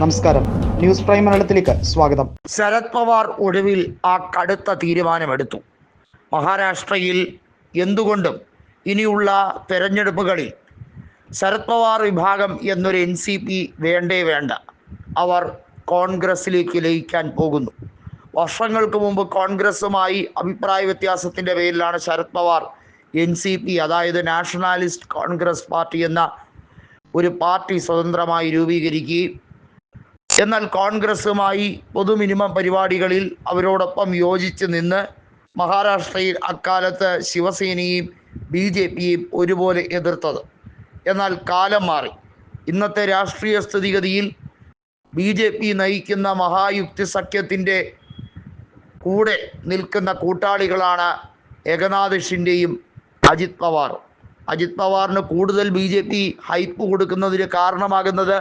നമസ്കാരം. News prime മലയാളത്തിലേക്ക് സ്വാഗതം. ശരത് പവാർ ഒടുവിൽ ആ കടുത്ത തീരുമാനമെടുത്തു. മഹാരാഷ്ട്രയിൽ എന്തുകൊണ്ടും ഇനിയുള്ള തെരഞ്ഞെടുപ്പുകളിൽ ശരത് പവാർ വിഭാഗം എന്നൊരു എൻ സി പി വേണ്ടേ വേണ്ട. അവർ കോൺഗ്രസിലേക്ക് ലയിക്കാൻ പോകുന്നു. വർഷങ്ങൾക്ക് മുമ്പ് കോൺഗ്രസുമായി അഭിപ്രായ വ്യത്യാസത്തിന്റെ പേരിലാണ് Sharad Pawar N C P അതായത് നാഷണാലിസ്റ്റ് കോൺഗ്രസ് പാർട്ടി എന്ന ഒരു പാർട്ടി സ്വതന്ത്രമായി രൂപീകരിക്കുകയും എന്നാൽ കോൺഗ്രസുമായി പൊതു മിനിമം പരിപാടികളിൽ അവരോടൊപ്പം യോജിച്ച് നിന്ന് മഹാരാഷ്ട്രയിൽ അക്കാലത്ത് ശിവസേനയും ബി ജെ പിയും ഒരുപോലെ എതിർത്തത്. എന്നാൽ കാലം മാറി. ഇന്നത്തെ രാഷ്ട്രീയ സ്ഥിതിഗതിയിൽ ബി ജെ പി നയിക്കുന്ന മഹായുക്തി സഖ്യത്തിന്റെ കൂടെ നിൽക്കുന്ന കൂട്ടാളികളാണ് ഏകനാഥ് ഷിൻഡെയും അജിത് പവാറും. അജിത് പവാറിന് കൂടുതൽ ബി ജെ പി ഹൈപ്പ് കൊടുക്കുന്നതിന് കാരണമാകുന്നത്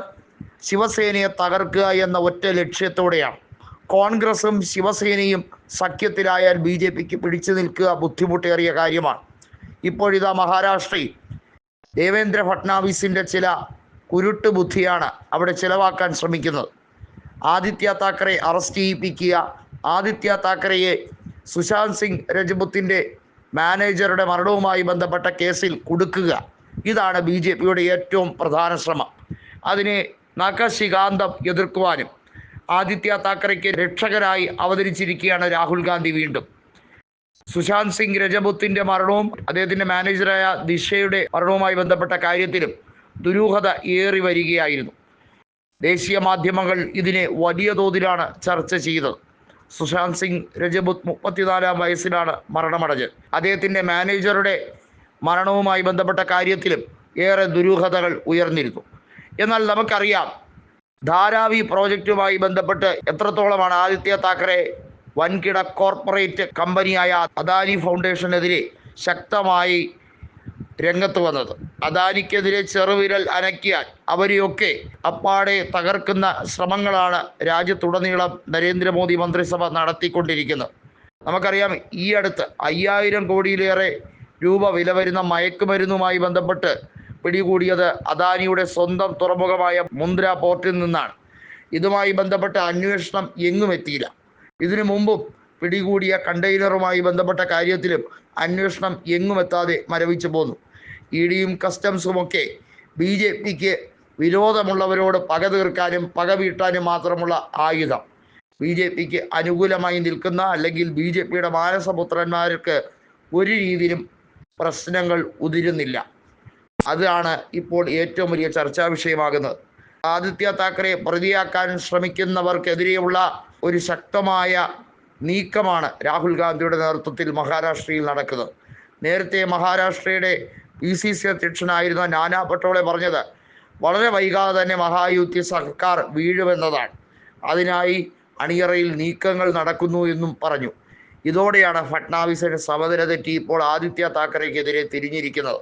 ശിവസേനയെ തകർക്കുക എന്ന ഒറ്റ ലക്ഷ്യത്തോടെയാണ്. കോൺഗ്രസും ശിവസേനയും സഖ്യത്തിലായാൽ ബി ജെ പിക്ക് പിടിച്ചു നിൽക്കുക ബുദ്ധിമുട്ടേറിയ കാര്യമാണ്. ഇപ്പോഴിതാ മഹാരാഷ്ട്രയിൽ ദേവേന്ദ്ര ഫട്നാവിസിന്റെ ചില കുരുട്ട് ബുദ്ധിയാണ് അവിടെ ചിലവാക്കാൻ ശ്രമിക്കുന്നത്. ആദിത്യ താക്കറെ അറസ്റ്റ് ചെയ്യിപ്പിക്കുക ആദിത്യ താക്കറെയെ സുശാന്ത് സിംഗ് രജപുത്തിന്റെ മാനേജറുടെ മരണവുമായി ബന്ധപ്പെട്ട കേസിൽ കൊടുക്കുക. ഇതാണ് ബി ജെ പിയുടെ ഏറ്റവും പ്രധാന ശ്രമം. അതിനെ നഖശികാന്തം എതിർക്കുവാനും ആദിത്യ താക്കറയ്ക്ക് രക്ഷകരായി അവതരിച്ചിരിക്കുകയാണ് രാഹുൽ ഗാന്ധി വീണ്ടും. സുശാന്ത് സിംഗ് രജപുത്തിന്റെ മരണവും അദ്ദേഹത്തിന്റെ മാനേജറായ ദിശയുടെ മരണവുമായി ബന്ധപ്പെട്ട കാര്യത്തിലും ദുരൂഹത ഏറി വരികയായിരുന്നു. ദേശീയ മാധ്യമങ്ങൾ ഇതിനെ വലിയ തോതിലാണ് ചർച്ച ചെയ്തത്. സുശാന്ത് സിംഗ് രജപുത് മുപ്പത്തിനാലാം വയസ്സിലാണ് മരണമടഞ്ഞത്. അദ്ദേഹത്തിന്റെ മാനേജറുടെ മരണവുമായി ബന്ധപ്പെട്ട കാര്യത്തിലും ഏറെ ദുരൂഹതകൾ ഉയർന്നിരുന്നു. എന്നാൽ നമുക്കറിയാം ധാരാവി പ്രോജക്റ്റുമായി ബന്ധപ്പെട്ട് എത്രത്തോളമാണ് ആദിത്യ താക്കറെ വൻകിട കോർപ്പറേറ്റ് കമ്പനിയായ അദാനി ഫൗണ്ടേഷനെതിരെ ശക്തമായി രംഗത്ത് വന്നത്. അദാനിക്കെതിരെ ചെറുവിരൽ അനക്കിയാൽ അവരെയൊക്കെ അപ്പാടെ തകർക്കുന്ന ശ്രമങ്ങളാണ് രാജ്യത്തുടനീളം നരേന്ദ്രമോദി മന്ത്രിസഭ നടത്തിക്കൊണ്ടിരിക്കുന്നത്. നമുക്കറിയാം ഈ അടുത്ത് അയ്യായിരം കോടിയിലേറെ രൂപ വില വരുന്ന മയക്കുമരുന്നുമായി ബന്ധപ്പെട്ട് പിടികൂടിയത് അദാനിയുടെ സ്വന്തം തുറമുഖമായ മുന്ദ്ര പോർട്ടിൽ നിന്നാണ്. ഇതുമായി ബന്ധപ്പെട്ട അന്വേഷണം എങ്ങും എത്തിയില്ല. ഇതിനു മുമ്പും പിടികൂടിയ കണ്ടെയ്നറുമായി ബന്ധപ്പെട്ട കാര്യത്തിലും അന്വേഷണം എങ്ങും എത്താതെ മരവിച്ചു പോന്നു. ഇ ഡിയും കസ്റ്റംസുമൊക്കെ ബി ജെ പിക്ക് വിരോധമുള്ളവരോട് പക തീർക്കാനും പക വീട്ടാനും മാത്രമുള്ള ആയുധം. ബി ജെ പിക്ക് അനുകൂലമായി നിൽക്കുന്ന അല്ലെങ്കിൽ ബി ജെ പിയുടെ മാനസപുത്രന്മാർക്ക് ഒരു രീതിയിലും പ്രശ്നങ്ങൾ ഉതിരുന്നില്ല. അതാണ് ഇപ്പോൾ ഏറ്റവും വലിയ ചർച്ചാ വിഷയമാകുന്നത്. ആദിത്യ താക്കറെ പ്രതിയാക്കാൻ ശ്രമിക്കുന്നവർക്കെതിരെയുള്ള ഒരു ശക്തമായ നീക്കമാണ് രാഹുൽ ഗാന്ധിയുടെ നേതൃത്വത്തിൽ മഹാരാഷ്ട്രയിൽ നടക്കുന്നത്. നേരത്തെ മഹാരാഷ്ട്രയുടെ പി സി സി അധ്യക്ഷനായിരുന്ന നാനാ പട്ടോളെ പറഞ്ഞത് വളരെ വൈകാതെ തന്നെ മഹായുദ്ധി സർക്കാർ വീഴുമെന്നതാണ്. അതിനായി അണിയറയിൽ നീക്കങ്ങൾ നടക്കുന്നു എന്നും പറഞ്ഞു. ഇതോടെയാണ് ഫട്നാവിസിന് സമനില തെറ്റി ഇപ്പോൾ ആദിത്യ താക്കറെക്കെതിരെ തിരിഞ്ഞിരിക്കുന്നത്.